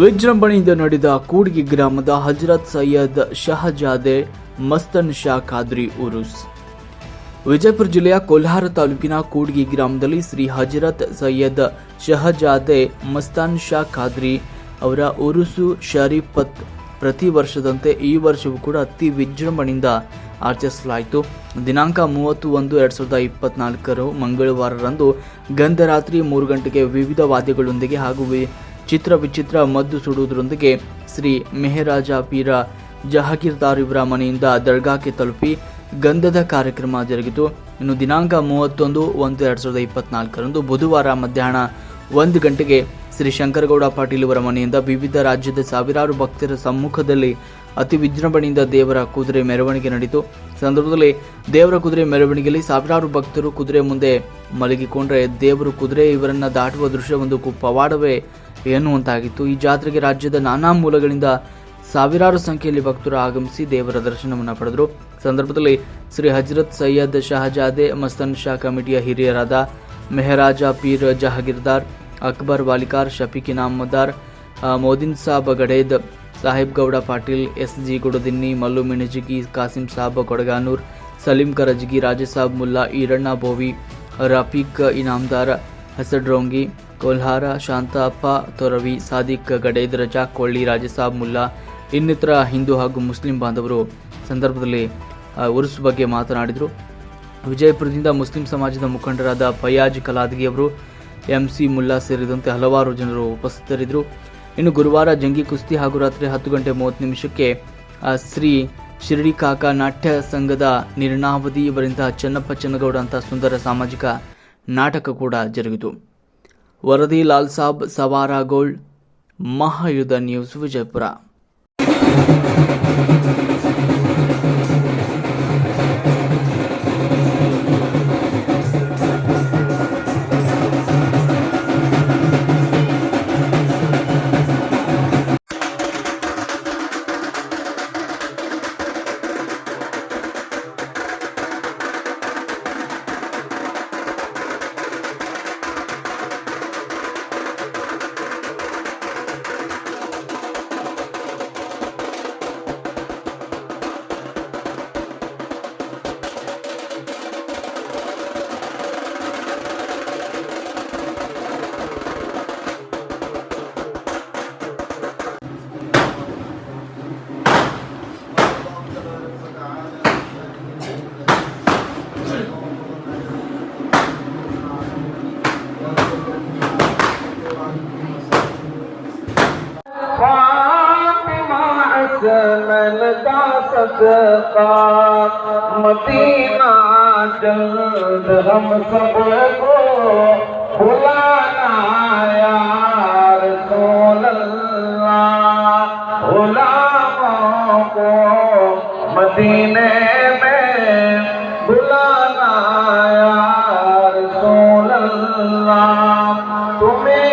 ವಿಜೃಂಭಣೆಯಿಂದ ನಡೆದ ಕೂಡ್ಗಿ ಗ್ರಾಮದ ಹಜರತ್ ಸೈಯದ್ ಶಹಜಾದೆ ಮಸ್ತನ್ ಶಾ ಖಾದ್ರಿ ಉರುಸ್. ವಿಜಯಪುರ ಜಿಲ್ಲೆಯ ಕೋಲ್ಹಾರ ತಾಲೂಕಿನ ಕೂಡ್ಗಿ ಗ್ರಾಮದಲ್ಲಿ ಶ್ರೀ ಹಜರತ್ ಸೈಯದ್ ಶಹಜಾದೆ ಮಸ್ತಾನ್ ಶಾ ಖಾದ್ರಿ ಅವರ ಉರುಸು ಶರೀಫತ್ ಪ್ರತಿ ವರ್ಷದಂತೆ ಈ ವರ್ಷವೂ ಕೂಡ ಅತಿ ವಿಜೃಂಭಣೆಯಿಂದ ಆಚರಿಸಲಾಯಿತು. ದಿನಾಂಕ ಮೂವತ್ತು ಒಂದು ಎರಡು ಸಾವಿರದ ಇಪ್ಪತ್ನಾಲ್ಕರು ಮಂಗಳವಾರರಂದು ಗಂಧರಾತ್ರಿ ಮೂರು ಗಂಟೆಗೆ ವಿವಿಧ ವಾದ್ಯಗಳೊಂದಿಗೆ ಹಾಗೂ ಚಿತ್ರ ವಿಚಿತ್ರ ಮದ್ದು ಸುಡುವುದರೊಂದಿಗೆ ಶ್ರೀ ಮೆಹರಾಜ ಪೀರ ಜಹಾಗೀರ್ದಾರ್ ಇವರ ಮನೆಯಿಂದ ದರ್ಗಾಕ್ಕೆ ತಲುಪಿ ಗಂಧದ ಕಾರ್ಯಕ್ರಮ ಜರುಗಿತು. ಇನ್ನು ದಿನಾಂಕ ಮೂವತ್ತೊಂದು ಒಂದು ಎರಡು ಸಾವಿರದ ಇಪ್ಪತ್ನಾಲ್ಕರಂದು ಬುಧವಾರ ಮಧ್ಯಾಹ್ನ ಒಂದು ಗಂಟೆಗೆ ಶ್ರೀ ಶಂಕರಗೌಡ ಪಾಟೀಲ್ ಇವರ ಮನೆಯಿಂದ ವಿವಿಧ ರಾಜ್ಯದ ಸಾವಿರಾರು ಭಕ್ತರ ಸಮ್ಮುಖದಲ್ಲಿ ಅತಿ ವಿಜೃಂಭಣೆಯಿಂದ ದೇವರ ಕುದುರೆ ಮೆರವಣಿಗೆ ನಡೆಯಿತು ಸಂದರ್ಭದಲ್ಲಿ ದೇವರ ಕುದುರೆ ಮೆರವಣಿಗೆಯಲ್ಲಿ ಸಾವಿರಾರು ಭಕ್ತರು ಕುದುರೆ ಮುಂದೆ ಮಲಗಿಕೊಂಡರೆ ದೇವರು ಕುದುರೆ ಇವರನ್ನ ದಾಟುವ ದೃಶ್ಯವೊಂದು ಒಂದು ಕು- ಪವಾಡವೇ ಎನ್ನುವಂತಾಗಿತ್ತು ಈ ಜಾತ್ರೆಗೆ ರಾಜ್ಯದ ನಾನಾ ಮೂಲಗಳಿಂದ ಸಾವಿರಾರು ಸಂಖ್ಯೆಯಲ್ಲಿ ಭಕ್ತರು ಆಗಮಿಸಿ ದೇವರ ದರ್ಶನವನ್ನು ಪಡೆದರು. ಸಂದರ್ಭದಲ್ಲಿ ಶ್ರೀ ಹಜರತ್ ಸೈಯದ್ ಶಹಜಾದೆ ಮಸ್ತನ್ ಶಾ ಕಮಿಟಿಯ ಹಿರಿಯರಾದ ಮೆಹರಾಜ ಪೀರ್ ಜಹಗೀರ್ದಾರ್ ಅಕ್ಬರ್ ವಾಲಿಕಾರ್ ಶಫೀಕ್ ಇನಾಮದಾರ್ ಆ, ಮೋದಿನ್ ಸಾಬ್ ಗಡೇದ್ ಸಾಹೇಬ್ ಗೌಡ ಪಾಟೀಲ್ ಎಸ್ ಜಿ ಗುಡದಿನ್ನಿ ಮಲ್ಲು ಮಿಣಜಿಗಿ ಕಾಸಿಂ ಸಾಬ್ ಕೊಡಗಾನೂರ್ ಸಲೀಂ ಕರಜ್ಗಿ ರಾಜಸಾಬ್ ಮುಲ್ಲಾ ಈರಣ್ಣ ಬೋವಿ ರಫೀಕ್ ಇನಾಮ್ದಾರ್ ಹಸಡ್ರೋಂಗಿ ಕೋಲ್ಹಾರ, ಶಾಂತಪ್ಪ, ತೊರವಿ, ಸಾದಿಕ್ ಗಡೇದ್ ರಜಾಕ್ ಕೊಳ್ಳಿ ರಾಜಸಾಬ್ ಮುಲ್ಲಾ, ಇನ್ನಿತರ ಹಿಂದೂ ಹಾಗೂ ಮುಸ್ಲಿಂ ಬಾಂಧವರು ಸಂದರ್ಭದಲ್ಲಿ ಉರ್ಸ್ ಬಗ್ಗೆ ಮಾತನಾಡಿದರು. ವಿಜಯಪುರದಿಂದ ಮುಸ್ಲಿಂ ಸಮಾಜದ ಮುಖಂಡರಾದ ಫಯಾಜ್ ಕಲಾದ್ಗಿ ಅವರು, ಎಂಸಿ ಮುಲ್ಲಾ ಸೇರಿದಂತೆ ಹಲವಾರು ಜನರು ಉಪಸ್ಥಿತರಿದ್ದರು. ಇನ್ನು ಗುರುವಾರ ಜಂಗಿ ಕುಸ್ತಿ ಹಾಗೂ ರಾತ್ರಿ ಹತ್ತು ಗಂಟೆ ಮೂವತ್ತು ನಿಮಿಷಕ್ಕೆ ಶ್ರೀ ಶಿರಡಿ ಕಾಕಾ ನಾಟ್ಯ ಸಂಘದ ನಿರ್ಣಾವಧಿ ಇವರಿಂದ ಚನ್ನಪ್ಪ ಚನ್ನಗೌಡ ಅಂತ ಸುಂದರ ಸಾಮಾಜಿಕ ನಾಟಕ ಕೂಡ ಜರುಗಿತು. ವರದಿ ಲಾಲ್ ಸಾಬ್ ಸವಾರಾಗೋಳ್ ಮಹಾಯುಧ ನ್ಯೂಸ್ ವಿಜಯಪುರ. अजमल दा सदका मदीना जल्द हम सब को भुलाना यार सोल गुलामों को मदीने में भुलाना यार सोल तुम्हें